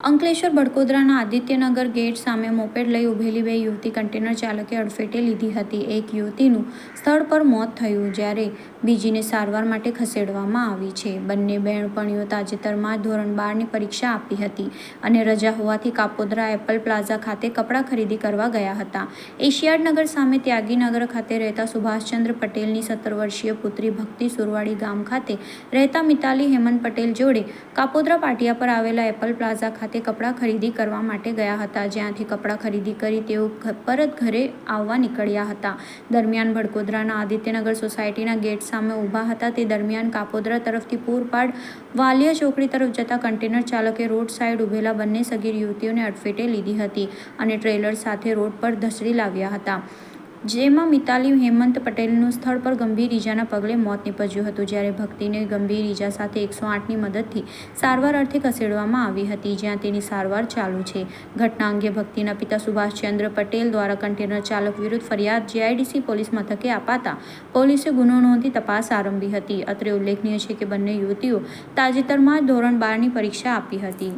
અંકલેશ્વર બડકોદરાના આદિત્યનગર ગેટ સામે મોપેડ લઈ ઊભેલી બે યુવતી કન્ટેનર ચાલકે અડફેટે લીધી હતી. એક યુવતીનું સ્થળ પર મોત થયું, જ્યારે બીજીને સારવાર માટે ખસેડવામાં આવી છે. બંને બહેનપણીઓ તાજેતરમાં ધોરણ બારની પરીક્ષા આપી હતી અને રજા હોવાથી કાપોદરા એપલ પ્લાઝા ખાતે કપડાં ખરીદી કરવા ગયા હતા. એશિયાડનગર સામે ત્યાગીનગર ખાતે રહેતા સુભાષચંદ્ર પટેલની સત્તર વર્ષીય પુત્રી ભક્તિ સુરવાડી ગામ ખાતે રહેતા મિતાલી હેમંત પટેલ જોડે કાપોદરા પાટિયા પર આવેલા એપલ પ્લાઝા ખાતે કપડાં ખરીદી કરવા માટે ગયા હતા. જ્યાંથી કપડાં ખરીદી કરી તેઓ પરત ઘરે આવવા નીકળ્યા હતા. દરમિયાન ભડકોદરાના આદિત્યનગર સોસાયટીના ગેટ સામે ઊભા હતા. તે દરમિયાન કાપોદરા તરફથી પૂરપાડ વાલિયા ચોકડી તરફ જતા કન્ટેનર ચાલકે રોડ સાઈડ ઊભેલા બંને સગીર યુવતીઓને અડફેટે લીધી હતી અને ટ્રેલર સાથે રોડ પર ધસડી લાવ્યા હતા. જેમાં મિતાલી હેમંત પટેલનું સ્થળ પર ગંભીર ઈજાના પગલે મોત નીપજ્યું હતું, જ્યારે ભક્તિને ગંભીર ઈજા સાથે એકસો આઠની મદદથી સારવાર અર્થે ખસેડવામાં આવી હતી, જ્યાં તેની સારવાર ચાલુ છે. ઘટના અંગે ભક્તિના પિતા સુભાષચંદ્ર પટેલ દ્વારા કન્ટેનર ચાલક વિરુદ્ધ ફરિયાદ જીઆઈડીસી પોલીસ મથકે અપાતા પોલીસે ગુનો નોંધી તપાસ આરંભી હતી. અત્રે ઉલ્લેખનીય છે કે બંને યુવતીઓ તાજેતરમાં ધોરણ બારની પરીક્ષા આપી હતી.